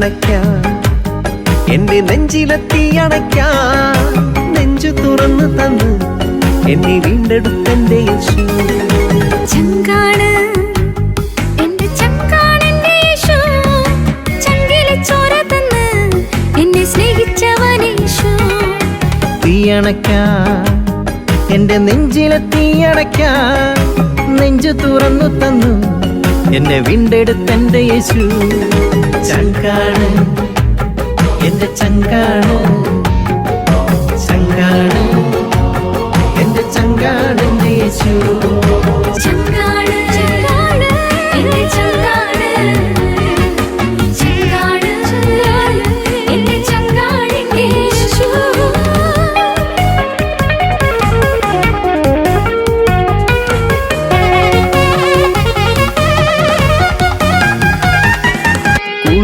തീയണയ്ക്കാൻ എന്റെ നെഞ്ചിലെത്തി അണയ്ക്കാൻ നെഞ്ചു തുറന്നു തന്നു എന്നെ വീണ്ടെടുത്തെന്റെ യേശു. ചങ്കാണ്. തീയണയ്ക്കാൻ എന്റെ നെഞ്ചിലെ തീയണയ്ക്കാൻ നെഞ്ചു തുറന്നു തന്നു എന്നെ വീണ്ടെടുത്തെന്റെ യേശു. ചങ്കാണ്. എന്റെ ചങ്കാണ്. ചങ്കാണ്. എന്റെ ചങ്കാണ് യേശു.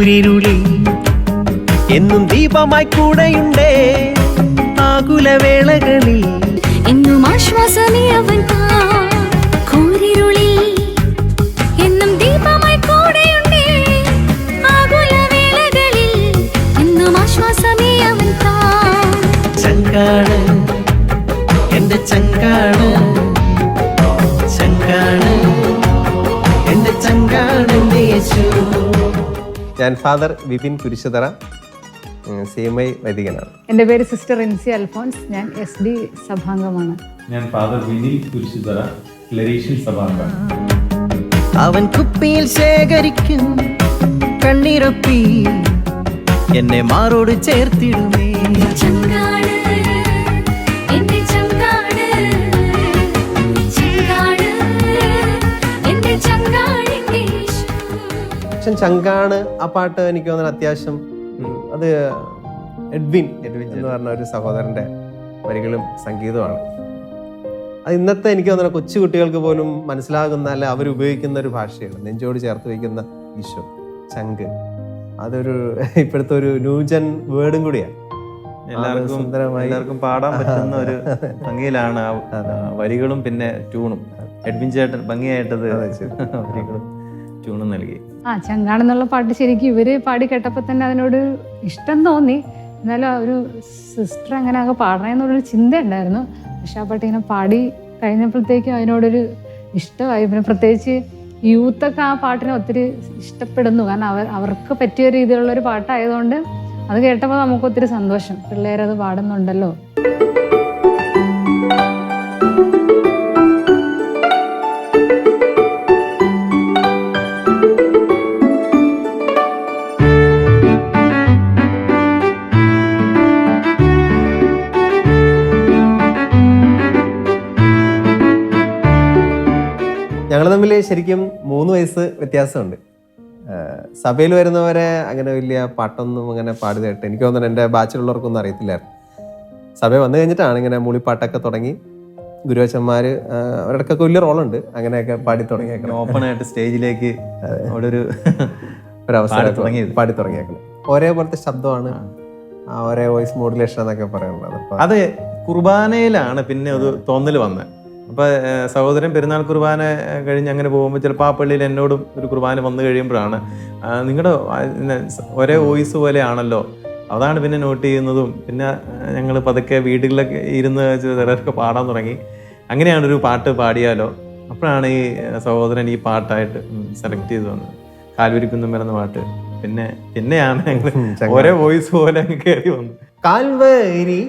കൂരിരുളി എന്നും ദീപമായി കൂടെയുണ്ടേ ആകുലവേളകളിൽ. എന്നും ആശ്വാസമേ father Vipin Kurisuthara C M I വൈദികനാണ്. എന്റെ പേര് സിസ്റ്റർ ഇൻസി അൽഫോൺസ് ഞാൻ എസ് ഡി സഭാംഗമാണ്. ഞാൻ ഫാദർ വിനിൽ കുരിശുതറ ക്ലരീഷ്യൻ സഭാംഗം. അവൻ കുപ്പിയിൽ ശേഖരിക്കും കണ്ണീരൊപ്പി എന്നെ മാറോട് ചേർത്തിടുമേ. പക്ഷെ ചങ്കാണ് ആ പാട്ട് എനിക്ക് തോന്നുന്നത് അത്യാവശ്യം അത് എഡ്വിൻ എഡ്വിൻ എന്ന് പറഞ്ഞ ഒരു സഹോദരന്റെ വരികളും സംഗീതമാണ് അത് ഇന്നത്തെ എനിക്ക് തോന്നുന്ന കൊച്ചു കുട്ടികൾക്ക് പോലും മനസ്സിലാകുന്ന അല്ല അവർ ഉപയോഗിക്കുന്ന ഒരു ഭാഷയാണ്. നെഞ്ചോട് ചേർത്ത് വയ്ക്കുന്ന ഈശോ ചങ്ക്. അതൊരു ഇപ്പോഴത്തെ ഒരു ന്യൂജൻ വേർഡും കൂടിയാണ്. എല്ലാവർക്കും എല്ലാവർക്കും പാടാൻ പറ്റുന്ന ഒരു ഭംഗിയിലാണ് വരികളും പിന്നെ ട്യൂണും. എഡ്വിൻ ചേട്ടൻ ഭംഗിയായിട്ടത് വരികളും ട്യൂണും നൽകി. ആ ചങ്കാണെന്നുള്ള പാട്ട് ശരിക്കും ഇവർ പാടി കേട്ടപ്പോൾ തന്നെ അതിനോട് ഇഷ്ടം തോന്നി. എന്നാലും ഒരു സിസ്റ്റർ അങ്ങനെ അങ്ങ് പാടണമെന്നുള്ളൊരു ചിന്ത ഉണ്ടായിരുന്നു. പക്ഷെ ആ പാട്ട് ഇങ്ങനെ പാടി കഴിഞ്ഞപ്പോഴത്തേക്കും അതിനോടൊരു ഇഷ്ടമായി. പിന്നെ പ്രത്യേകിച്ച് യൂത്തൊക്കെ ആ പാട്ടിനെ ഒത്തിരി ഇഷ്ടപ്പെടുന്നു. കാരണം അവർ അവർക്ക് പറ്റിയ രീതിയിലുള്ള ഒരു പാട്ടായതുകൊണ്ട് അത് കേട്ടപ്പോൾ നമുക്ക് ഒത്തിരി സന്തോഷം. പിള്ളേരത് പാടുന്നുണ്ടല്ലോ. ശരിക്കും മൂന്ന് വയസ്സ് വ്യത്യാസമുണ്ട്. സഭയിൽ വരുന്നവരെ അങ്ങനെ വലിയ പാട്ടൊന്നും അങ്ങനെ പാടിയതായിട്ട് എനിക്ക് തോന്നുന്നു എന്റെ ബാച്ചിലുള്ളവർക്കൊന്നും അറിയത്തില്ലായിരുന്നു. സഭയിൽ വന്നു കഴിഞ്ഞിട്ടാണ് ഇങ്ങനെ മൂളിപ്പാട്ടൊക്കെ തുടങ്ങി. ഗുരുവച്ചന്മാർ അവരുടെയൊക്കെ വലിയ റോളുണ്ട്. അങ്ങനെയൊക്കെ പാടി തുടങ്ങിയേക്കണം. ഓപ്പൺ ആയിട്ട് സ്റ്റേജിലേക്ക് അവിടെ ഒരു ഒരു അവസരം പാടി തുടങ്ങിയത്. പാടി തുടങ്ങിയേക്കണം. ഒരേപോലത്തെ ശബ്ദമാണ് ഒരേ വോയിസ് മോഡുലേഷൻ എന്നൊക്കെ പറയുന്നത്. അത് കുർബാനയിലാണ് പിന്നെ ഒരു തോന്നൽ വന്നത് അപ്പൊ ഏഹ്, സഹോദരൻ പെരുന്നാൾ കുർബാന കഴിഞ്ഞ് അങ്ങനെ പോകുമ്പോൾ ചിലപ്പോൾ ആ പള്ളിയിൽ എന്നോടും ഒരു കുർബാന വന്നു കഴിയുമ്പോഴാണ് നിങ്ങളുടെ ഒരേ വോയിസ് പോലെയാണല്ലോ. അതാണ് പിന്നെ നോട്ട് ചെയ്യുന്നതും. പിന്നെ ഞങ്ങൾ പതുക്കെ വീടുകളിലൊക്കെ ഇരുന്ന് ചിലരൊക്കെ പാടാൻ തുടങ്ങി. അങ്ങനെയാണ് ഒരു പാട്ട് പാടിയാലോ. അപ്പോഴാണ് ഈ സഹോദരൻ ഈ പാട്ടായിട്ട് സെലക്ട് ചെയ്ത് വന്നത്. കാൽവരിക്കുന്നും വരുന്ന പാട്ട്. പിന്നെ പിന്നെയാണ് ഞങ്ങൾ ഒരേ വോയിസ് പോലെ അങ്ങ് കയറി വന്നത്. കാൽവരി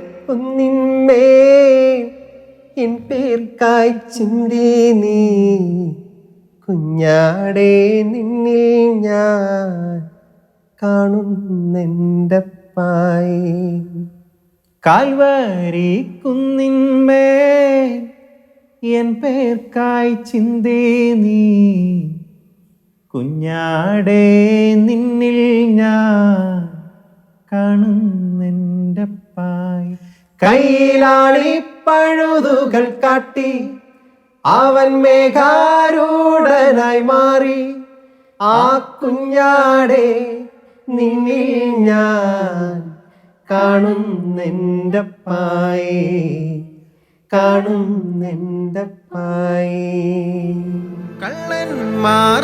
എൻ പേർക്കായി ചിന്തി നീ. കുഞ്ഞാടേ നിന്നിൽ ഞാൻ കാണുന്നെന്റെ പായി കാൽവാരി കുന്നിന്മേ എൻ പേർക്കായി ചിന്തേ നീ. കുഞ്ഞാടേ നിന്നിൽ ഞാൻ കാണുന്നെന്റെ പായ് കയ്യിലാളി പഴുതുകൾ കാട്ടി അവൻ മേഘാരൂഢനായി മാറി. ആ കുഞ്ഞാടെ നിന്നിൽ ഞാൻ കാണുന്നെന്റെ പായേ കാണുന്നെന്റെ പായേ കള്ളന്മാർ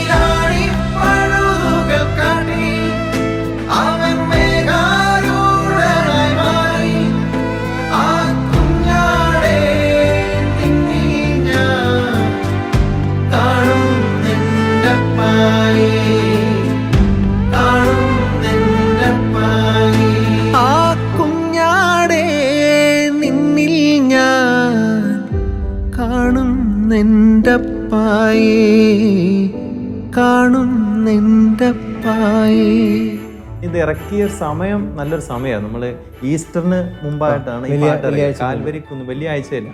ഇറക്കിയ സമയം നല്ലൊരു സമയമാണ്. നമ്മൾ ഈസ്റ്ററിന് മുമ്പായിട്ടാണ് ഈ പാട്ട് ഇറങ്ങിയത്. വലിയ ആഴ്ചയില്ല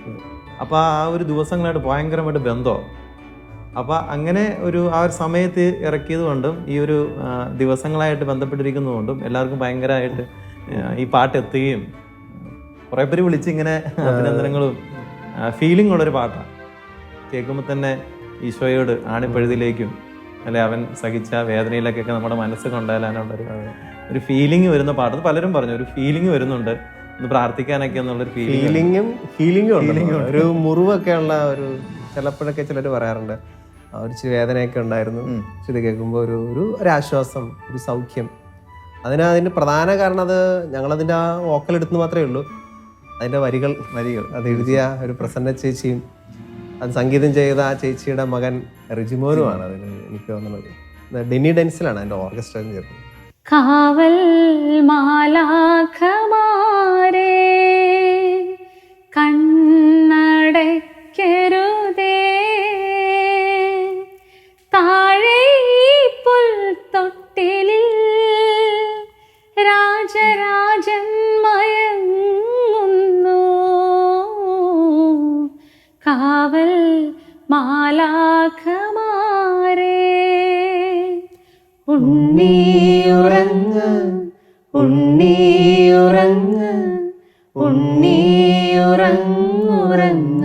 അപ്പൊ ആ ഒരു ദിവസങ്ങളായിട്ട് ഭയങ്കരമായിട്ട് ബന്ധമാണ് അപ്പൊ അങ്ങനെ ഒരു ആ ഒരു സമയത്ത് ഇറക്കിയത് കൊണ്ടും ഈ ഒരു ആ, ദിവസങ്ങളായിട്ട് ബന്ധപ്പെട്ടിരിക്കുന്നതുകൊണ്ടും എല്ലാവർക്കും ഭയങ്കരമായിട്ട് ഈ പാട്ട് എത്തുകയും കുറെ പേര് വിളിച്ച് ഇങ്ങനെ അഭിനന്ദനങ്ങളും ഫീലിംഗ് ഉള്ളൊരു പാട്ടാണ് കേൾക്കുമ്പോൾ തന്നെ ഈശോയോട് ആണിപ്പഴുതിലേക്കും അല്ലെ അവൻ സഹിച്ച വേദനയിലേക്കൊക്കെ നമ്മുടെ മനസ്സ് കൊണ്ടുവരാനുള്ളൊരു ഒരു ഫീലിംഗ് വരുന്ന പാട്ട്. പലരും പറഞ്ഞു ഒരു ഫീലിംഗ് വരുന്നുണ്ട്. ഒന്ന് പ്രാർത്ഥിക്കാനൊക്കെ എന്നുള്ളൊരു ഫീലിംഗ് ഉണ്ട്. ഒരു മുറിവൊക്കെ ഉള്ള ഒരു ചിലപ്പോഴൊക്കെ ചിലർ പറയാറുണ്ട്. ആ ഒരു ഇച്ചിരി വേദനയൊക്കെ ഉണ്ടായിരുന്നു. പക്ഷെ ഇത് കേൾക്കുമ്പോൾ ഒരു ഒരു ആശ്വാസം ഒരു സൗഖ്യം. അതിന് അതിന്റെ പ്രധാന കാരണം അത് ഞങ്ങളതിന്റെ ആ വോക്കൽ എടുത്തു മാത്രമേ ഉള്ളൂ. അതിന്റെ വരികൾ. വരികൾ. അത് എഴുതിയ ഒരു പ്രസന്ന ചേച്ചിയും അത് സംഗീതം ചെയ്ത ആ ചേച്ചിയുടെ മകൻ റിജിമോനുമാണ് അതിന് എനിക്ക് തോന്നുന്നത്. ഡെനി ഡെൻസിലാണ് അതിന്റെ ഓർക്കസ്ട്ര ചേർന്നത്. കാവൽ മാലാഖമാരേ കണ്ണടയ്ക്കരുതേ. താഴെ പുൽ പുൽത്തൊട്ടിലിൽ രാജരാജൻ മയങ്ങുന്നു കാവൽ മാലാഖമാരേ ഉണ്ണിയുറങ്ങ് ഉണ്ണിയുറങ്ങ് ഉണ്ണിയുറങ്ങുറങ്ങ് തളിരാർന്ന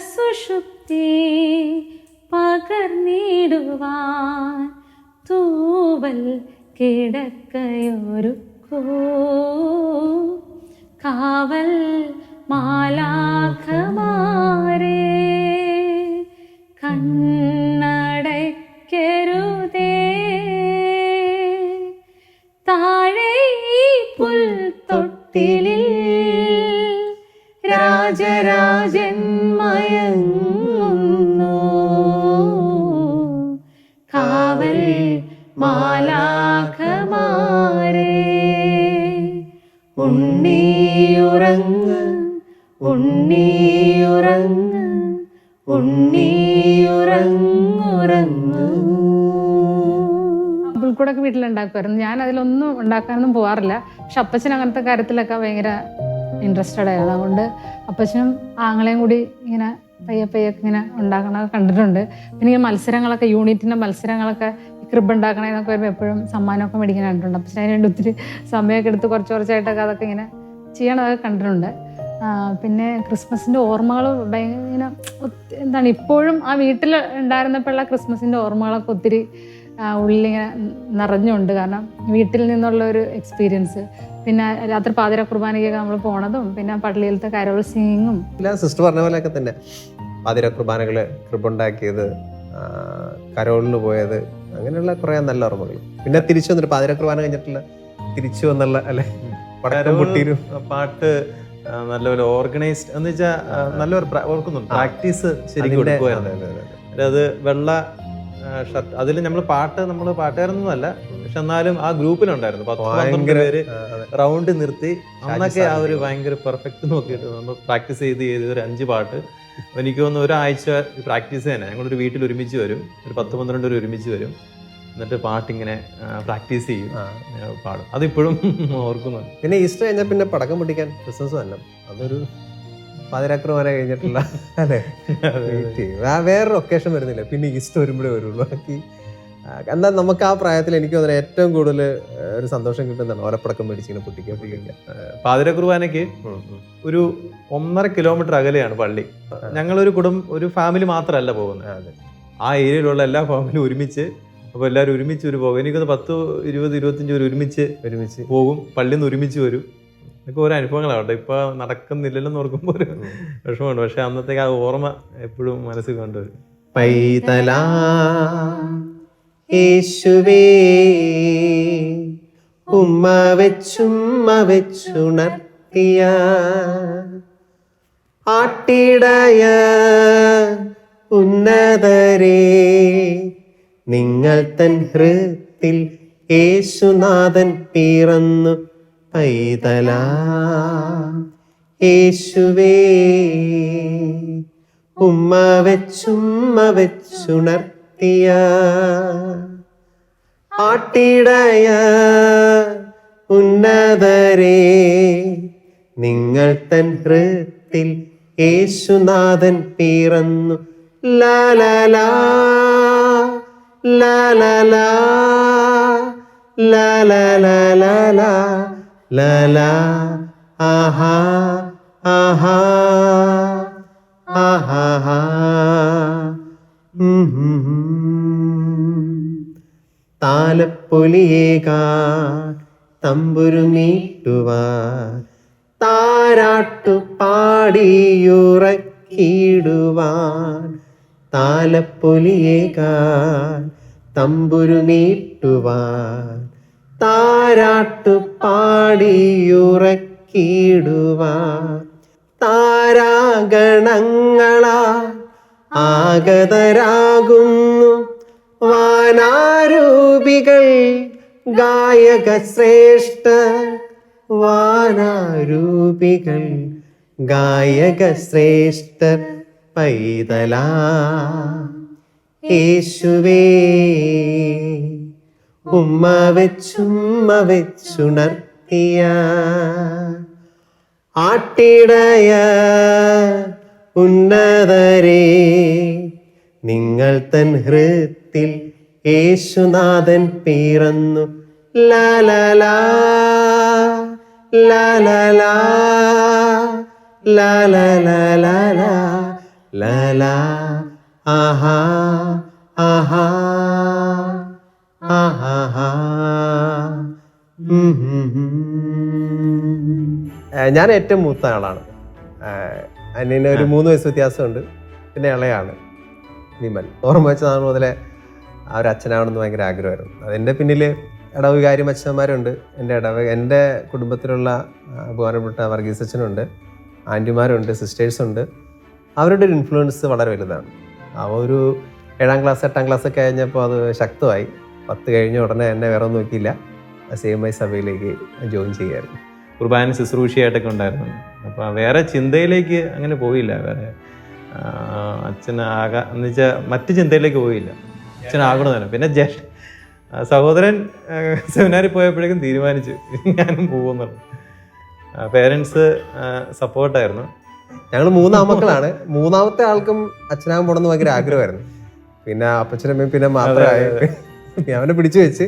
സുഷുപ്തി പകർന്നിടുവാൻ തൂവൽ കിടക്കയൊരുക്കൂ. കാവൽ മാലാഖമാരേ കണ്ണടയ്ക്കരുതേ. താഴെ ഈ പുൽത്തൊട്ടിലിൽ രാജരാജൻ ഉണ്ണിയുറങ്ങ് ഉണ്ണിയുറങ്ങ്. ഉണ്ണിയുറങ്ങുറങ്ങ്. വീട്ടിലുണ്ടാക്കുമായിരുന്നു. ഞാൻ അതിലൊന്നും ഉണ്ടാക്കാനൊന്നും പോവാറില്ല. പക്ഷെ അപ്പച്ചൻ അങ്ങനത്തെ കാര്യത്തിലൊക്കെ ഭയങ്കര ഇൻട്രസ്റ്റഡ് ആയിരുന്നു അതുകൊണ്ട് അപ്പച്ചനും ആങ്ങളെയും കൂടി ഇങ്ങനെ പയ്യെ പയ്യൊക്കെ ഇങ്ങനെ ഉണ്ടാക്കണതൊക്കെ കണ്ടിട്ടുണ്ട്. പിന്നെ ഈ മത്സരങ്ങളൊക്കെ യൂണിറ്റിന്റെ മത്സരങ്ങളൊക്കെ ക്രിബ് ഉണ്ടാക്കണേന്നൊക്കെ വരുമ്പോൾ എപ്പോഴും സമ്മാനമൊക്കെ മേടിക്കാൻ കണ്ടിട്ടുണ്ട്. അതിന് വേണ്ടി ഒത്തിരി സമയമൊക്കെ എടുത്ത് കുറച്ച് കുറച്ചായിട്ടൊക്കെ അതൊക്കെ ഇങ്ങനെ ചെയ്യണതൊക്കെ കണ്ടിട്ടുണ്ട്. പിന്നെ ക്രിസ്മസിന്റെ ഓർമ്മകൾ ഭയങ്കര എന്താണ് ഇപ്പോഴും ആ വീട്ടിൽ ഉണ്ടായിരുന്നപ്പോഴുള്ള ക്രിസ്മസിന്റെ ഓർമ്മകളൊക്കെ ഒത്തിരി ഉള്ളിങ്ങനെ നിറഞ്ഞുണ്ട്. കാരണം വീട്ടിൽ നിന്നുള്ള ഒരു എക്സ്പീരിയൻസ്. പിന്നെ രാത്രി പാതിര കുർബാനയ്ക്കൊക്കെ നമ്മൾ പോണതും പിന്നെ പള്ളിയിലത്തെ കരോൾ സിംഗും സിസ്റ്റർ പറഞ്ഞ പോലെയൊക്കെ തന്നെ. പാതിര കുർബാനകൾ കൃപുണ്ടാക്കിയത് ആ, കരോളിന് പോയത് അങ്ങനെയുള്ള കുറേ നല്ല ഓർമ്മകൾ. പിന്നെ തിരിച്ചു വന്നിട്ട് പാതിര കുർബാന കഴിഞ്ഞിട്ടുള്ള തിരിച്ചു വന്നുള്ള അല്ലെ? പാട്ട് നല്ലപോലെ ഓർഗനൈസ്ഡ് എന്ന് വെച്ചാൽ നല്ലൊരു ഓർക്കുന്നുണ്ട്. പ്രാക്ടീസ് ശരിക്കും എടുക്കുമായിരുന്നു അതെ, വെള്ള ഷർട്ട് അതിൽ നമ്മൾ പാട്ട് നമ്മൾ പാട്ടുകാരൊന്നുമല്ല പക്ഷെ എന്നാലും ആ ഗ്രൂപ്പിലുണ്ടായിരുന്നു. പത്ത് പന്ത്രണ്ട് ഭയങ്കര പേര് റൗണ്ട് നിർത്തി അന്നൊക്കെ ആ ഒരു. ഭയങ്കര പെർഫെക്റ്റ് നോക്കിയിട്ട് നമ്മൾ പ്രാക്ടീസ് ചെയ്ത് ചെയ്ത് ഒരു അഞ്ച് പാട്ട്. എനിക്ക് തോന്നുന്നു ഒരാഴ്ച പ്രാക്ടീസ് തന്നെ. ഞങ്ങളൊരു വീട്ടിൽ ഒരുമിച്ച് വരും. ഒരു പത്ത് പന്ത്രണ്ട് പേര് ഒരുമിച്ച് വരും. എന്നിട്ട് പാട്ടിങ്ങനെ പ്രാക്ടീസ് ചെയ്യും. പാടും. അതിപ്പോഴും ഓർക്കുന്നുണ്ട്. പിന്നെ ഈസ്റ്റർ കഴിഞ്ഞാൽ പിന്നെ പടക്കം പൊട്ടിക്കാൻ ക്രിസ്മസ് തന്നെ അതൊരു പതിനക്രം വരെ കഴിഞ്ഞിട്ടില്ല. അല്ലേ? വേറൊരു ഒക്കേഷൻ വരുന്നില്ല. പിന്നെ ഈസ്റ്റർ വരുമ്പോഴേ വരുള്ളൂ. ബാക്കി എന്താ നമുക്ക് ആ പ്രായത്തിൽ എനിക്ക് തോന്നുന്നത് ഏറ്റവും കൂടുതൽ ഒരു സന്തോഷം കിട്ടുന്നതാണ് ഓലപ്പടക്കം മേടിച്ചിങ്ങനെ പൊട്ടിക്കുക പൊട്ടിക്കുക പാതിര കുർബാനയ്ക്ക് ഒരു ഒന്നര കിലോമീറ്റർ അകലെയാണ് പള്ളി. ഞങ്ങളൊരു കുടുംബം ഒരു ഫാമിലി മാത്രമല്ല പോകുന്നത്. അതെ. ആ ഏരിയയിലുള്ള എല്ലാ ഫാമിലിയും ഒരുമിച്ച് അപ്പോൾ എല്ലാവരും ഒരുമിച്ച് ഒരു പോകും. എനിക്കൊന്ന് പത്ത് ഇരുപത് ഇരുപത്തഞ്ച് പേര് ഒരുമിച്ച് ഒരുമിച്ച്. പോകും. പള്ളിയിൽ നിന്ന് ഒരുമിച്ച് വരും. ഇതൊക്കെ ഓരോ അനുഭവങ്ങളാവട്ടെ ഇപ്പൊ നടക്കുന്നില്ലല്ലോ ഓർക്കുമ്പോൾ ഒരു വിഷമമുണ്ട്. പക്ഷെ അന്നത്തേക്ക് ആ ഓർമ്മ എപ്പോഴും മനസ്സിൽ കണ്ടുവരും പൈതലാ യേശുവേ ഉമ്മ വെച്ചുമ്മ വെച്ചുണർത്തിയ ആട്ടിടയ ഉന്നതരേ നിങ്ങൾ തൻ ഹൃത്തിൽ യേശുനാഥൻ പിറന്നു പൈതലാ. യേശുവേ ഉമ്മ വെച്ചുമ്മ വെച്ചുണർത്തിയ ആട്ടിടയ ഉന്നതരേ നിങ്ങൾ തൻ ഹൃത്തിൽ യേശുനാഥൻ പിറന്നു. ഉം. താലപ്പൊലിയേകാൻ തമ്പുരുമീട്ടുവാൻ താരാട്ടു പാടിയുറക്കിടുവാൻ താലപ്പൊലിയേകാൻ തമ്പുരുമീട്ടുവാൻ താരാട്ടു പാടിയുറക്കിടുവാൻ താരാഗണങ്ങളാ ആഗതരാകുന്നു. വാനാരൂപികൾ ഗായക ശ്രേഷ്ഠ വാനാരൂപികൾ ഗായക ശ്രേഷ്ഠ പൈതലാ. യേശുവേ ഉമ്മ വെച്ചുമ്മ വെച്ചുണർത്തിയ ആട്ടിടയ ഉന്നതരേ നിങ്ങൾ തൻ ഹൃത്തിൽ യേശുനാഥൻ പിറന്നു ലാലാ ലാലാ ലാലാ ലാലാ ആഹാ ആഹാ ആഹാ ഞാൻ ഏറ്റവും മൂത്ത ആളാണ്. അനിയന് ഒരു മൂന്ന് വയസ്സ് വ്യത്യാസമുണ്ട്. പിന്നെ ഇളയാണ് വിമൽ. ഓർമ്മ വെച്ച നാൾ മുതലേ ആ ഒരു അച്ഛനാവണമെന്ന് ഭയങ്കര ആഗ്രഹമായിരുന്നു. അതിന്റെ പിന്നിൽ ഇടവുകാരി അച്ഛന്മാരുണ്ട്. എന്റെ ഇടവ എന്റെ കുടുംബത്തിലുള്ള ബഹുമാനപ്പെട്ട വർഗീസ് അച്ഛനുണ്ട്. ആന്റിമാരുണ്ട് സിസ്റ്റേഴ്സുണ്ട്. അവരുടെ ഒരു ഇൻഫ്ലുവൻസ് വളരെ വലുതാണ്. ആ ഒരു ഏഴാം ക്ലാസ് എട്ടാം ക്ലാസ് ഒക്കെ കഴിഞ്ഞപ്പോൾ അത് ശക്തമായി. പത്ത് കഴിഞ്ഞ ഉടനെ എന്നെ വേറെ ഒന്നും നോക്കിയില്ല. സെയിം ഐ സഭയിലേക്ക് ജോയിൻ ചെയ്യായിരുന്നു കുർബാന ശുശ്രൂഷയായിട്ടൊക്കെ ഉണ്ടായിരുന്നു. അപ്പോൾ വേറെ ചിന്തയിലേക്ക് അങ്ങനെ പോയില്ല. വേറെ അച്ഛനാകാ എന്ന് വെച്ചാൽ മറ്റ് ചിന്തയിലേക്ക് പോയില്ല. അച്ഛനാകണമെന്ന് പിന്നെ ജ്യേഷ്ഠ സഹോദരൻ സെമിനാറിൽ പോയപ്പോഴേക്കും തീരുമാനിച്ചു ഞാനും പോകുമെന്നുള്ളത് പേരൻസ് സപ്പോർട്ടായിരുന്നു ഞങ്ങൾ മൂന്നാമക്കളാണ്. മൂന്നാമത്തെ ആൾക്കും അച്ഛനാകാൻ പോണെന്ന് ഭയങ്കര ആഗ്രഹമായിരുന്നു. പിന്നെ അപ്പച്ചനമ്മയും പിന്നെ മാത്രമായി. അവനെ പിടിച്ചു വെച്ച്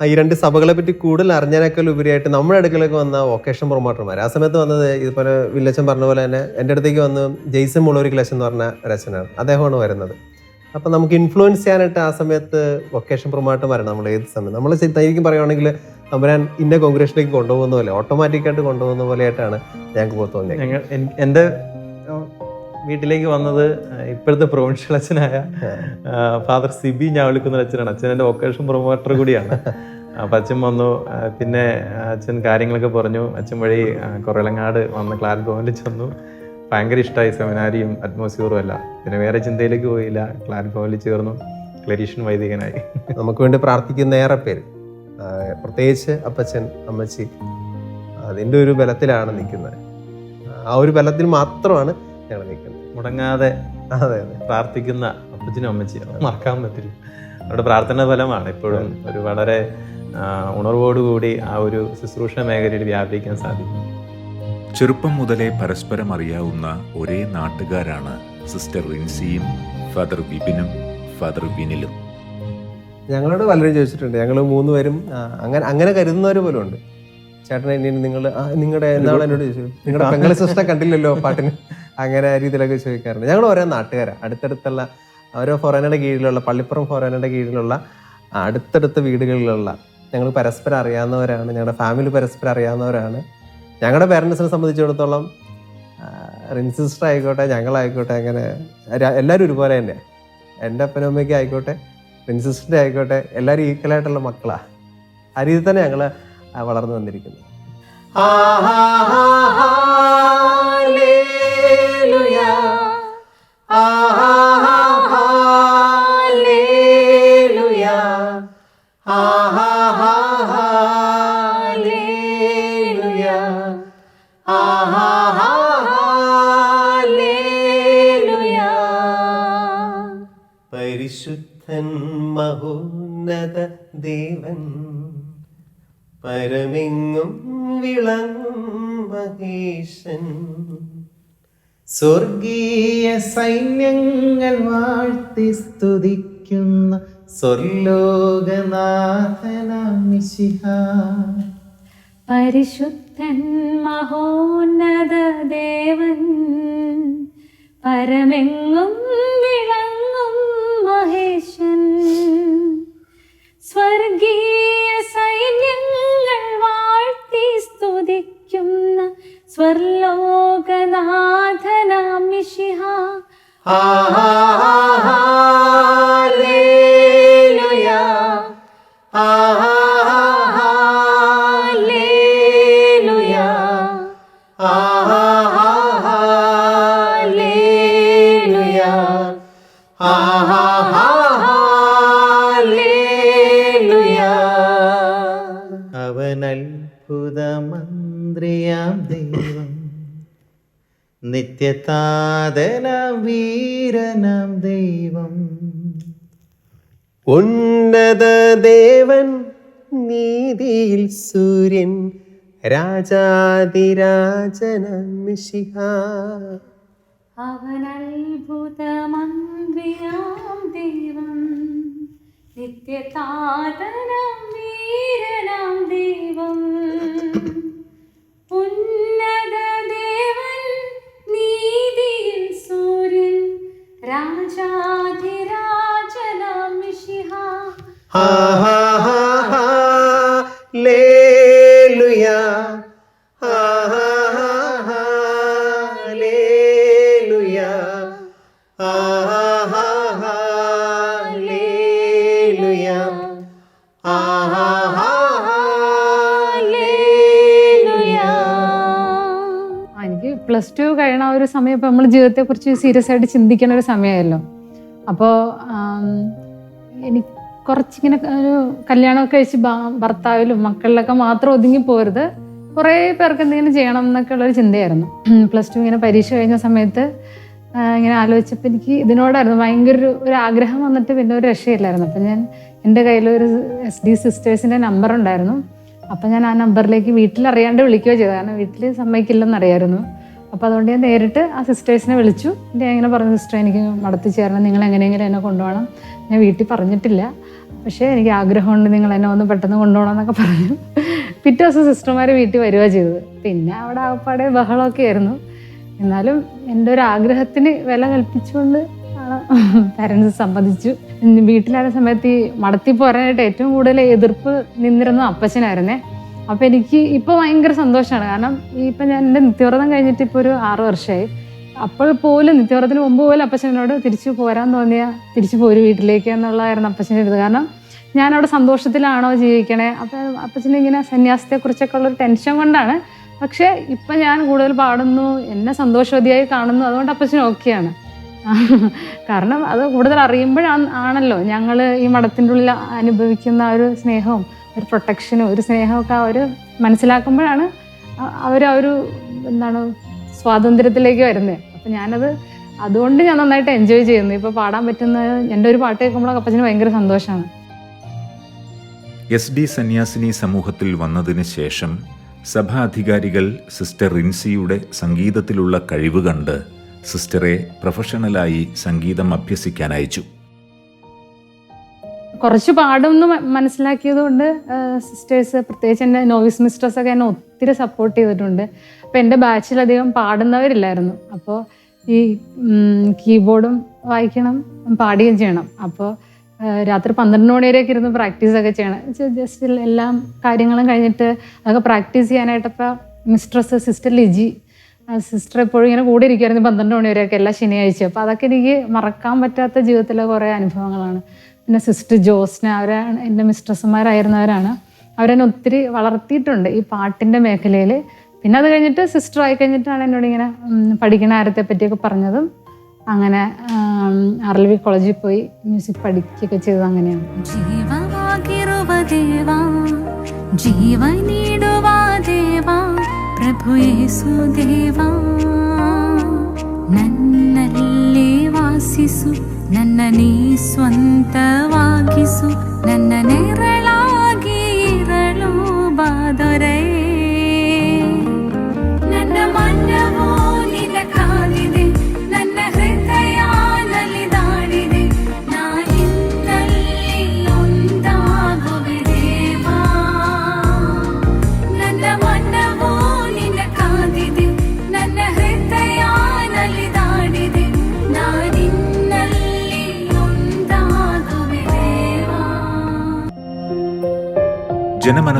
ആ ഈ രണ്ട് സഭകളെ പറ്റി കൂടുതൽ അറിഞ്ഞതിനേക്കാൾ ഉപരിയായിട്ട് നമ്മുടെ അടുക്കലേക്ക് വന്ന വൊക്കേഷൻ പ്രൊമോട്ടർമാർ ആ സമയത്ത് വന്നത് ഇതുപോലെ വില്ലച്ചൻ പറഞ്ഞ പോലെ തന്നെ എന്റെ അടുത്തേക്ക് വന്ന് ജെയ്സൺ മുളൂരിക്കലശൻ എന്ന് പറഞ്ഞ രചനയാണ് അദ്ദേഹമാണ് വരുന്നത്. അപ്പം നമുക്ക് ഇൻഫ്ലുവൻസ് ചെയ്യാനായിട്ട് ആ സമയത്ത് വൊക്കേഷൻ പ്രൊമോട്ടർമാരാണ് നമ്മൾ ഏത് സമയം നമ്മൾ ശരിക്കും പറയുവാണെങ്കിൽ തമ്പുരാൻ ഇന്ന കോൺഗ്രസിലേക്ക് കൊണ്ടുപോകുന്ന പോലെ ഓട്ടോമാറ്റിക്കായിട്ട് കൊണ്ടുപോകുന്ന പോലെയായിട്ടാണ് ഞങ്ങൾക്ക് തോന്നിയത്. ഞങ്ങൾ എൻ- എന്റെ വീട്ടിലേക്ക് വന്നത് ഇപ്പോഴത്തെ പ്രൊവിൻഷ്യൽ അച്ഛനായ ഫാദർ സിബി ഞാൻ വിളിക്കുന്ന അച്ഛനാണ്. അച്ഛൻ എന്റെ വൊക്കേഷൻ പ്രൊമോട്ടർ കൂടിയാണ്. അപ്പം അച്ഛൻ വന്നു പിന്നെ അച്ഛൻ കാര്യങ്ങളൊക്കെ പറഞ്ഞു. അച്ഛൻ വഴി കുറലങ്ങാട് വന്ന് ക്ലാറ്റ് ഭവനിൽ ചെന്നു. ഭയങ്കര ഇഷ്ടമായി സെമിനാരിയും അറ്റ്മോസ്ഫിയറും അല്ല പിന്നെ വേറെ ചിന്തയിലേക്ക് പോയില്ല. ക്ലാർ ഭവനിൽ ചേർന്നു. ക്ലരീഷൻ വൈദികനായി. നമുക്ക് വേണ്ടി പ്രാർത്ഥിക്കുന്ന ഏറെ പേര്. പ്രത്യേകിച്ച് അപ്പച്ചൻ അമ്മച്ചി അതിന്റെ ഒരു ബലത്തിലാണ് നിൽക്കുന്നത്. ആ ഒരു ബലത്തിൽ മാത്രമാണ് ഞങ്ങൾ നിൽക്കുന്നത്. മുടങ്ങാതെ അതെ അതെ. പ്രാർത്ഥിക്കുന്ന അപ്പച്ചനും അമ്മച്ചിയും മറക്കാൻ പറ്റില്ല. അവരുടെ പ്രാർത്ഥന ഫലമാണ് ഇപ്പോഴും ഒരു വളരെ ഉണർവോടുകൂടി ആ ഒരു ശുശ്രൂഷ മേഖലയിൽ വ്യാപിക്കാൻ സാധിക്കും. ചെറുപ്പം മുതലേ പരസ്പരം അറിയാവുന്ന ഒരേ നാട്ടുകാരാണ് സിസ്റ്റർ റിൻസിയും ഫാദർ വിപിനും ഫാദർ വിനിലും. ഞങ്ങളോട് പലരും ചോദിച്ചിട്ടുണ്ട്. ഞങ്ങൾ മൂന്നുപേരും അങ്ങനെ അങ്ങനെ കരുതുന്നവർ പോലും ഉണ്ട്. ചേട്ടനെ ഇനി നിങ്ങൾ നിങ്ങളുടെ എന്താണ് എന്നോട് ചോദിച്ചു നിങ്ങളുടെ പെങ്ങളെ സിസ്റ്റം കണ്ടില്ലല്ലോ പാട്ടിന്. അങ്ങനെ ആ രീതിയിലൊക്കെ ചോദിക്കാറുണ്ട്. ഞങ്ങൾ ഓരോ നാട്ടുകാരാണ് അടുത്തടുത്തുള്ള ഓരോ ഫൊറേനയുടെ കീഴിലുള്ള പള്ളിപ്പുറം ഫൊറേനയുടെ കീഴിലുള്ള അടുത്തടുത്ത വീടുകളിലുള്ള ഞങ്ങൾ പരസ്പരം അറിയാവുന്നവരാണ്. ഞങ്ങളുടെ ഫാമിലി പരസ്പരം അറിയാവുന്നവരാണ്. ഞങ്ങളുടെ പേരൻസിനെ സംബന്ധിച്ചിടത്തോളം റിൻസിസ്റ്റർ ആയിക്കോട്ടെ ഞങ്ങളായിക്കോട്ടെ അങ്ങനെ എല്ലാവരും ഒരുപോലെ തന്നെ എന്റെ അപ്പനും അമ്മയ്ക്കും ആയിക്കോട്ടെ പ്രിൻസിസ്റ്റന്റെ ആയിക്കോട്ടെ എല്ലാവരും ഈക്വലായിട്ടുള്ള മക്കളാണ് ആ രീതിയിൽ തന്നെ ഞങ്ങൾ വളർന്നു വന്നിരിക്കുന്നത് പരിശുദ്ധൻ മഹോന്നത ദേവൻ. പരമെങ്ങും വിളങ്ങും മഹേശൻ. സ്വർഗീയ സൈന്യങ്ങൾ വാഴ്ത്തി സ്തുതിക്കുന്ന സ്വർലോകനാഥനമിശിഹ. പരിശുദ്ധൻ മഹോന്നത ദേവൻ. പരമെങ്ങും വിളങ്ങും മഹേശൻ. സ്വർഗീയ സൈന്യങ്ങൾ വാഴ്ത്തി സ്തുതിക്കുന്ന സ്വർലോകനാഥനാം മിശിഹ. നിത്യതാതനാം വീരനാം ദൈവം. ഉന്നത ദേവൻ നീതിയിൽ സൂര്യൻ രാജാതിരാജന മിശിഹ. അവൻ അത്ഭുതമന്ത്രിയാം ദൈവം നിത്യതാതനം വീരനാം ദൈവം. സമയം ഇപ്പം നമ്മൾ ജീവിതത്തെക്കുറിച്ച് സീരിയസ് ആയിട്ട് ചിന്തിക്കുന്ന ഒരു സമയമല്ലോ അപ്പോൾ എനിക്ക് കുറച്ചിങ്ങനെ ഒരു കല്യാണമൊക്കെ കഴിച്ച് ഭർത്താവിലും മക്കളിലൊക്കെ മാത്രം ഒതുങ്ങി പോരുത്. കുറേ പേർക്ക് എന്തെങ്കിലും ചെയ്യണം എന്നൊക്കെ ഉള്ളൊരു ചിന്തയായിരുന്നു. പ്ലസ് ടു ഇങ്ങനെ പരീക്ഷ കഴിഞ്ഞ സമയത്ത് ഇങ്ങനെ ആലോചിച്ചപ്പോൾ എനിക്ക് ഇതിനോടായിരുന്നു ഭയങ്കര ഒരു ഒരു ആഗ്രഹം വന്നിട്ട് പിന്നെ ഒരു രക്ഷയില്ലായിരുന്നു. അപ്പം ഞാൻ എന്റെ കയ്യിലൊരു എസ് ഡി സിസ്റ്റേഴ്സിന്റെ നമ്പർ ഉണ്ടായിരുന്നു. അപ്പം ഞാൻ ആ നമ്പറിലേക്ക് വീട്ടിൽ അറിയാണ്ട് വിളിക്കുകയോ ചെയ്തു. കാരണം വീട്ടിൽ സമ്മതിക്കില്ലെന്ന് അറിയായിരുന്നു. അപ്പോൾ അതുകൊണ്ട് ഞാൻ നേരിട്ട് ആ സിസ്റ്റേഴ്സിനെ വിളിച്ചു. എന്റെ അങ്ങനെ പറഞ്ഞു സിസ്റ്റർ എനിക്ക് മടത്തി ചേരണം. നിങ്ങൾ എങ്ങനെയെങ്കിലും എന്നെ കൊണ്ടുപോകണം. ഞാൻ വീട്ടിൽ പറഞ്ഞിട്ടില്ല. പക്ഷേ എനിക്ക് ആഗ്രഹമുണ്ട് നിങ്ങൾ എന്നെ ഒന്ന് പെട്ടെന്ന് കൊണ്ടുപോകണം എന്നൊക്കെ പറഞ്ഞു. പിറ്റേ ദിവസം സിസ്റ്റർമാർ വീട്ടിൽ വരിക ചെയ്തത്. പിന്നെ അവിടെ ആപ്പാടെ ബഹളമൊക്കെ ആയിരുന്നു. എന്നാലും എന്റെ ഒരു ആഗ്രഹത്തിന് വില കൽപ്പിച്ചുകൊണ്ട് പാരൻസ് സമ്മതിച്ചു. വീട്ടിലായ സമയത്ത് ഈ മടത്തി പോരാനായിട്ട് ഏറ്റവും കൂടുതൽ എതിർപ്പ് നിന്നിരുന്നു അപ്പച്ചനായിരുന്നേ. അപ്പോൾ എനിക്ക് ഇപ്പോൾ ഭയങ്കര സന്തോഷമാണ് കാരണം ഇപ്പം ഞാൻ എന്റെ നിത്യവ്രതം കഴിഞ്ഞിട്ട് ഇപ്പോൾ ഒരു ആറ് വർഷമായി അപ്പോൾ പോലും നിത്യവ്രതത്തിന് മുമ്പ് പോലും അപ്പച്ചനോട് തിരിച്ചു പോരാൻ തോന്നിയ തിരിച്ചു പോരു വീട്ടിലേക്ക് എന്നുള്ളതായിരുന്നു അപ്പച്ചന്റെ ഇത്. കാരണം ഞാൻ ഞാനവിടെ സന്തോഷത്തിലാണോ ജീവിക്കണേ? അപ്പം അപ്പച്ചന് ഇങ്ങനെ സന്യാസത്തെക്കുറിച്ചൊക്കെ ഉള്ളൊരു ടെൻഷൻ കൊണ്ടാണ്. പക്ഷേ ഇപ്പം ഞാൻ കൂടുതൽ പാടുന്നു എന്നെ സന്തോഷവതിയായി കാണുന്നു അതുകൊണ്ട് അപ്പച്ചൻ ഓക്കെയാണ്. കാരണം അത് കൂടുതൽ അറിയുമ്പോഴാണ് ആണല്ലോ ഞങ്ങൾ ഈ മഠത്തിന്റെ ഉള്ളിൽ അനുഭവിക്കുന്ന ഒരു സ്നേഹവും. ഒരു പ്രൊട്ടക്ഷനും ഒരു സ്നേഹമൊക്കെ അവർ മനസ്സിലാക്കുമ്പോഴാണ് അവർ ആ ഒരു എന്താണ് സ്വാതന്ത്ര്യത്തിലേക്ക് വരുന്നത് അപ്പം ഞാനത് അതുകൊണ്ട് ഞാൻ നന്നായിട്ട് എൻജോയ് ചെയ്യുന്നു. ഇപ്പോൾ പാടാൻ പറ്റുന്ന എന്റെ ഒരു പാട്ട് കേൾക്കുമ്പോൾ അപ്പച്ചന് ഭയങ്കര സന്തോഷമാണ് എസ് ഡി സന്യാസിനി സമൂഹത്തിൽ വന്നതിന് ശേഷം സഭാ അധികാരികൾ സിസ്റ്റർ റിൻസിയുടെ സംഗീതത്തിലുള്ള കഴിവ് കണ്ട് സിസ്റ്ററെ പ്രൊഫഷണലായി സംഗീതം അഭ്യസിക്കാൻ അയച്ചു. കുറച്ച് പാടുമെന്ന് മനസ്സിലാക്കിയത് കൊണ്ട് സിസ്റ്റേഴ്സ് പ്രത്യേകിച്ച് എന്റെ നോവിസ് മിസ്റ്റേഴ്സ് ഒക്കെ എന്നെ ഒത്തിരി സപ്പോർട്ട് ചെയ്തിട്ടുണ്ട്. അപ്പം എന്റെ ബാച്ചിലധികം പാടുന്നവരില്ലായിരുന്നു. അപ്പോൾ ഈ കീബോർഡും വായിക്കണം പാടുകയും ചെയ്യണം. അപ്പോൾ രാത്രി പന്ത്രണ്ട് മണി വരെയൊക്കെ ഇരുന്ന് പ്രാക്ടീസ് ഒക്കെ ചെയ്യണം. ജസ്റ്റ് എല്ലാം കാര്യങ്ങളും കഴിഞ്ഞിട്ട് അതൊക്കെ പ്രാക്ടീസ് ചെയ്യാനായിട്ടപ്പോൾ മിസ്ട്രസ് സിസ്റ്റർ ലിജി സിസ്റ്റർ എപ്പോഴും ഇങ്ങനെ കൂടെ ഇരിക്കുമായിരുന്നു പന്ത്രണ്ട് മണി വരെയൊക്കെ എല്ലാ ശനിയാഴ്ച അപ്പോൾ അതൊക്കെ എനിക്ക് മറക്കാൻ പറ്റാത്ത ജീവിതത്തിലെ കുറേ അനുഭവങ്ങളാണ്. പിന്നെ സിസ്റ്റർ ജോസ്ന അവരാണ് എന്റെ മിസ്ട്രസ്സുമാരായിരുന്നവരാണ്. അവരെന്നെ ഒത്തിരി വളർത്തിയിട്ടുണ്ട് ഈ പാട്ടിന്റെ മേഖലയിൽ പിന്നെ അത് കഴിഞ്ഞിട്ട് സിസ്റ്റർ ആയി കഴിഞ്ഞിട്ടാണ് എന്നോട് ഇങ്ങനെ പഠിക്കുന്ന ആരത്തെ പറ്റിയൊക്കെ പറഞ്ഞതും. അങ്ങനെ ആർ എൽ വി കോളേജിൽ പോയി മ്യൂസിക് പഠിക്കുകയൊക്കെ ചെയ്തത് അങ്ങനെയാണ്. പ്രഭു നന്നല്ലേ വാസിസു ನನ್ನ ನೀ ಸ್ವಂತವಾಗಿಸು ನನ್ನ ನೆರಳಾಗಿ ಇರಲು ಬಾದೊರೆ. ನನ್ನ ಮನ್ನ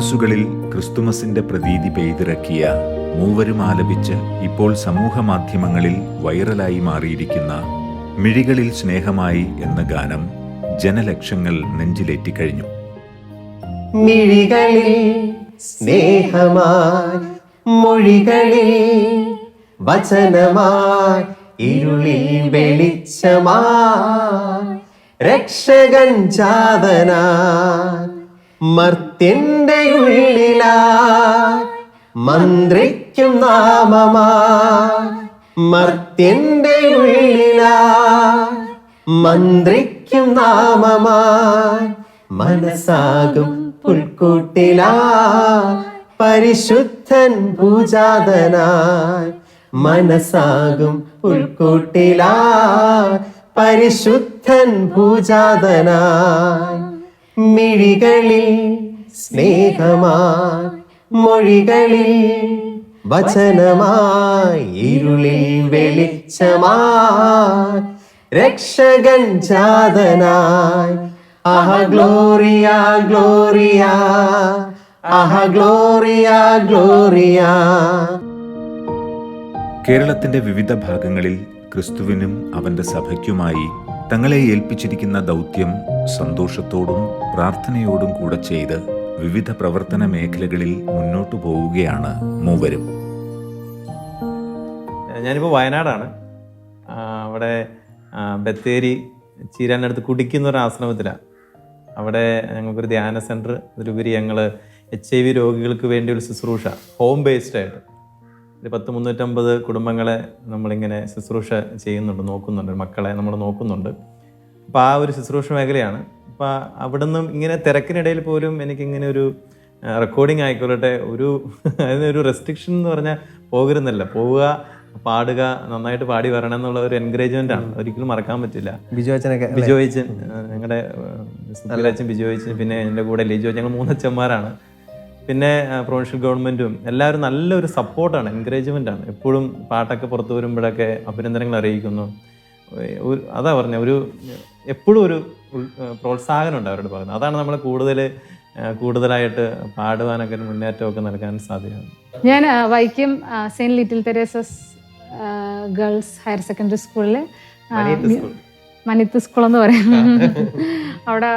ജനമനസ്സുകളിൽ ക്രിസ്തുമസിന്റെ പ്രതീതി പെയ്തിറക്കിയ മൂവരും ആലപിച്ച് ഇപ്പോൾ സമൂഹ മാധ്യമങ്ങളിൽ വൈറലായി മാറിയിരിക്കുന്ന മിഴികളിൽ സ്നേഹമായി എന്ന ഗാനം ജനലക്ഷങ്ങൾ നെഞ്ചിലേറ്റി നെഞ്ചിലേറ്റിക്കഴിഞ്ഞു മിഴികളിൽ സ്നേഹമായി മൊഴികളിൽ വചനമായി ഇരുളിൽ വെളിച്ചമായി രക്ഷകൻ ജാതനായി മർത്യന്റെ ഉള്ളിലാ മന്ത്രിക്കും നാമമാ മർത്യന്റെ ഉള്ളിലാ മന്ത്രിക്കും നാമമാ മനസ്സാകും പുൽക്കൂട്ടിലാ പരിശുദ്ധൻ പൂജാതനായി. മനസ്സാകും പുൽക്കൂട്ടിലാ പരിശുദ്ധൻ പൂജാതനായി. മിഴികളിൽ സ്നേഹമായി മൊഴികളിൽ വചനമായി ഇരുളിൽ വെളിച്ചമായി രക്ഷകൻ ജാതനായി. അഹ ഗ്ലോറിയ ഗ്ലോറിയ അഹ ഗ്ലോറിയ ഗ്ലോറിയ. കേരളത്തിന്റെ വിവിധ ഭാഗങ്ങളിൽ ക്രിസ്തുവിനും അവന്റെ സഭയ്ക്കുമായി തങ്ങളെ ഏൽപ്പിച്ചിരിക്കുന്ന ദൗത്യം സന്തോഷത്തോടും പ്രാർത്ഥനയോടും കൂടെ ചെയ്ത് വിവിധ പ്രവർത്തന മേഖലകളിൽ മുന്നോട്ടു പോവുകയാണ് മൂവരും. ഞാനിപ്പോൾ വയനാടാണ്. അവിടെ ബത്തേരി ചീരാനടുത്ത് കുടിക്കുന്ന ഒരു ആശ്രമത്തിലാണ് അവിടെ ഞങ്ങൾക്കൊരു ധ്യാന സെന്റർ അതിലുപരി ഞങ്ങൾ എച്ച് ഐ വി രോഗികൾക്ക് വേണ്ടി ഒരു ശുശ്രൂഷ ഹോം ബേസ്ഡ് ആയിട്ട്. ഒരു പത്ത് മുന്നൂറ്റമ്പത് കുടുംബങ്ങളെ നമ്മളിങ്ങനെ ശുശ്രൂഷ ചെയ്യുന്നുണ്ട് നോക്കുന്നുണ്ട് മക്കളെ നമ്മൾ നോക്കുന്നുണ്ട്. അപ്പോൾ ആ ഒരു ശുശ്രൂഷ മേഖലയാണ്. അപ്പോൾ അവിടെ നിന്നും ഇങ്ങനെ തിരക്കിനിടയിൽ പോലും എനിക്കിങ്ങനെ ഒരു റെക്കോർഡിംഗ് ആയിക്കൊള്ളട്ടെ ഒരു അതിനൊരു റെസ്ട്രിക്ഷൻ എന്ന് പറഞ്ഞാൽ പോകരുന്നല്ല പോവുക പാടുക നന്നായിട്ട് പാടി വരണം എന്നുള്ള ഒരു എൻകറേജ്മെന്റ് ആണ്. ഒരിക്കലും മറക്കാൻ പറ്റില്ല. ബിജോച്ചനൊക്കെ? ബിജോയിച്ചൻ ഞങ്ങളുടെ സുഖിലച്ചൻ ബിജോയിച്ചൻ പിന്നെ എന്റെ കൂടെ ലിജോ ഞങ്ങൾ മൂന്നച്ഛന്മാരാണ് പിന്നെ പ്രൊവിൻഷ്യൽ ഗവൺമെന്റും എല്ലാവരും നല്ലൊരു സപ്പോർട്ടാണ് എൻകറേജ്മെന്റ് ആണ്. എപ്പോഴും പാട്ടൊക്കെ പുറത്തു വരുമ്പോഴൊക്കെ അഭിനന്ദനങ്ങൾ അറിയിക്കുന്നു. ഒരു അതാ പറഞ്ഞ ഒരു എപ്പോഴും ഒരു പ്രോത്സാഹനം ഉണ്ട് അവരുടെ ഭാഗത്ത് അതാണ് നമ്മൾ കൂടുതൽ കൂടുതലായിട്ട് പാടുവാനൊക്കെ മുന്നേറ്റമൊക്കെ നൽകാൻ സാധ്യത. ഞാൻ Vaikom saint little Theresa's girls higher secondary school. മനിത്ത് school. എന്ന് പറയും. അവിടെ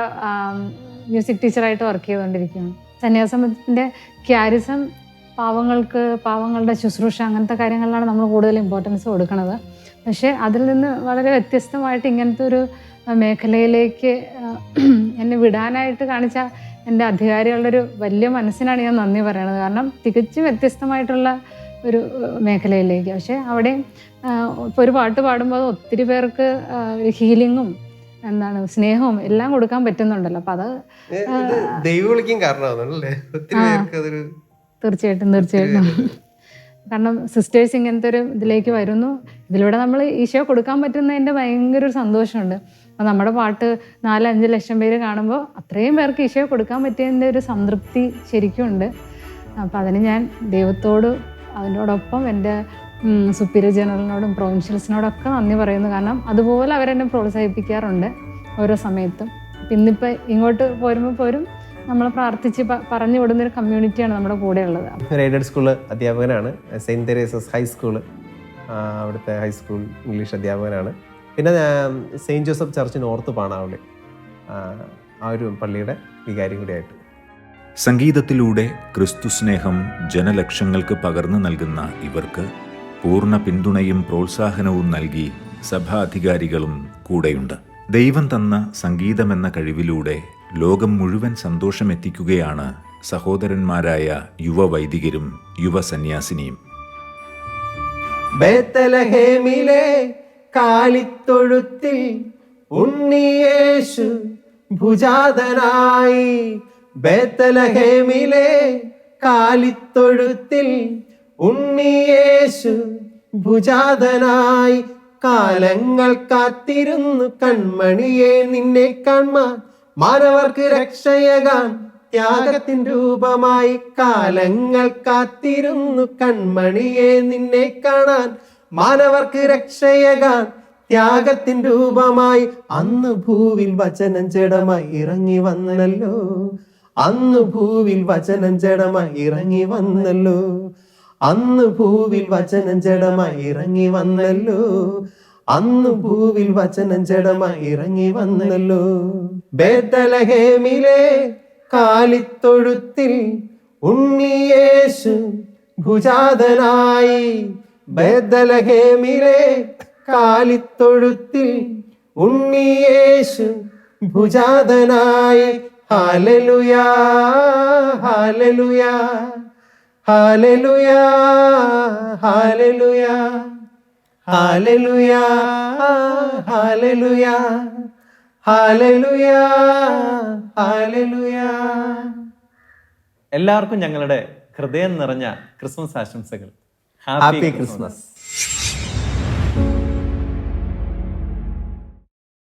മ്യൂസിക് ടീച്ചറായിട്ട് വർക്ക് ചെയ്തുകൊണ്ടിരിക്കുകയാണ് സന്യാസമത്തിന്റെ ക്യാരിസം പാവങ്ങൾക്ക് പാവങ്ങളുടെ ശുശ്രൂഷ അങ്ങനത്തെ കാര്യങ്ങളിലാണ് നമ്മൾ കൂടുതൽ ഇമ്പോർട്ടൻസ് കൊടുക്കുന്നത് പക്ഷേ അതിൽ നിന്ന് വളരെ വ്യത്യസ്തമായിട്ട് ഇങ്ങനത്തെ ഒരു മേഖലയിലേക്ക് എന്നെ വിടാനായിട്ട് കാണിച്ച എന്റെ അധികാരികളുടെ ഒരു വലിയ മനസ്സിനാണ് ഞാൻ നന്ദി പറയുന്നത് കാരണം തികച്ചും വ്യത്യസ്തമായിട്ടുള്ള ഒരു മേഖലയിലേക്ക്. പക്ഷേ അവിടെ ഇപ്പോൾ ഒരു പാട്ട് പാടുമ്പോൾ ഒത്തിരി പേർക്ക് ഹീലിങ്ങും എന്താണ് സ്നേഹവും എല്ലാം കൊടുക്കാൻ പറ്റുന്നുണ്ടല്ലോ. അപ്പം അത് ദൈവം വിളിക്കും കാരണമാണല്ലേ തീർച്ചയായിട്ടും തീർച്ചയായിട്ടും. കാരണം സിസ്റ്റേഴ്സ് ഇങ്ങനത്തെ ഒരു ഇതിലേക്ക് വരുന്നു. ഇതിലൂടെ നമ്മൾ ഈശോ കൊടുക്കാൻ പറ്റുന്നതിന്റെ ഭയങ്കര ഒരു സന്തോഷമുണ്ട്. അപ്പോൾ നമ്മുടെ പാട്ട് നാലഞ്ച് ലക്ഷം പേര് കാണുമ്പോൾ അത്രയും പേർക്ക് ഈശോ കൊടുക്കാൻ പറ്റിയതിന്റെ ഒരു സംതൃപ്തി ശരിക്കും ഉണ്ട് അപ്പോൾ അതിന് ഞാൻ ദൈവത്തോട് അതിനോടൊപ്പം എന്റെ സുപ്പീരിയർ ജനറലിനോടും പ്രൊവിൻഷ്യൽസിനോടൊക്കെ നന്ദി പറയുന്നു. കാരണം അതുപോലെ അവരെന്നെ പ്രോത്സാഹിപ്പിക്കാറുണ്ട് ഓരോ സമയത്തും. അപ്പം ഇന്നിപ്പോൾ ഇങ്ങോട്ട് പോരുമ്പോൾ പോരും നമ്മൾ പ്രാർത്ഥിച്ച് പറഞ്ഞു വിടുന്ന ഒരു കമ്മ്യൂണിറ്റിയാണ് നമ്മുടെ കൂടെ ഉള്ളത് എയ്ഡഡ് സ്കൂൾ അധ്യാപകനാണ് സെയിന്റ് തെരേസസ് ഹൈസ്കൂൾ അവിടുത്തെ ഹൈസ്കൂൾ ഇംഗ്ലീഷ് അധ്യാപകനാണ്. പിന്നെ saint Joseph church north Panavally ആ, ആ ഒരു പള്ളിയുടെ വികാരി കൂടിയായിട്ട്. സംഗീതത്തിലൂടെ ക്രിസ്തു സ്നേഹം ജനലക്ഷങ്ങൾക്ക് പകർന്നു നൽകുന്ന ഇവർക്ക് പൂർണ പിന്തുണയും പ്രോത്സാഹനവും നൽകി സഭാധികാരികളും കൂടെയുണ്ട്. ദൈവം തന്ന സംഗീതമെന്ന കഴിവിലൂടെ ലോകം മുഴുവൻ സന്തോഷമെത്തിക്കുകയാണ് സഹോദരന്മാരായ യുവ വൈദികരും ഉണ്ണിയേശു ഭുജാതനായി. ബേത്തലഹേമിലെ ഭുജാതനായി. കാലങ്ങൾ കാത്തിരുന്നു കൺമണിയെ നിന്നെ കാൺമാൻ മാനവർക്ക് രക്ഷയകാൻ ത്യാഗത്തിൻ രൂപമായി കാലങ്ങൾ കാത്തിരുന്നു കൺമണിയെ നിന്നെ കാണാൻ. മാനവർക്ക് രക്ഷയകാൻ ത്യാഗത്തിൻ രൂപമായി അന്ന് ഭൂവിൽ വചനം ജഡമായി ഇറങ്ങി വന്നല്ലോ. അന്ന് ഭൂവിൽ വചനം ജഡമായി ഇറങ്ങി വന്നല്ലോ. അന്ന് ഭൂവിൽ വചനം ജഡമായി ഇറങ്ങി വന്നല്ലോ. അന്ന് ഭൂവിൽ വചനം ജഡമായി ഇറങ്ങി വന്നല്ലോ. ബേത്തലഹേമിലെ കാലിത്തൊഴുത്തിൽ ഉണ്ണിയേശു ഭുജാതനായി. ബേദലഹേമിലെ കാലിത്തൊഴുത്തിൽ ഉണ്ണിയേശു ഭുജാതനായി. Hallelujah hallelujah hallelujah hallelujah hallelujah hallelujah. എല്ലാവർക്കും ഞങ്ങളുടെ ഹൃദയം നിറഞ്ഞ ക്രിസ്മസ് ആശംസകൾ. Happy Christmas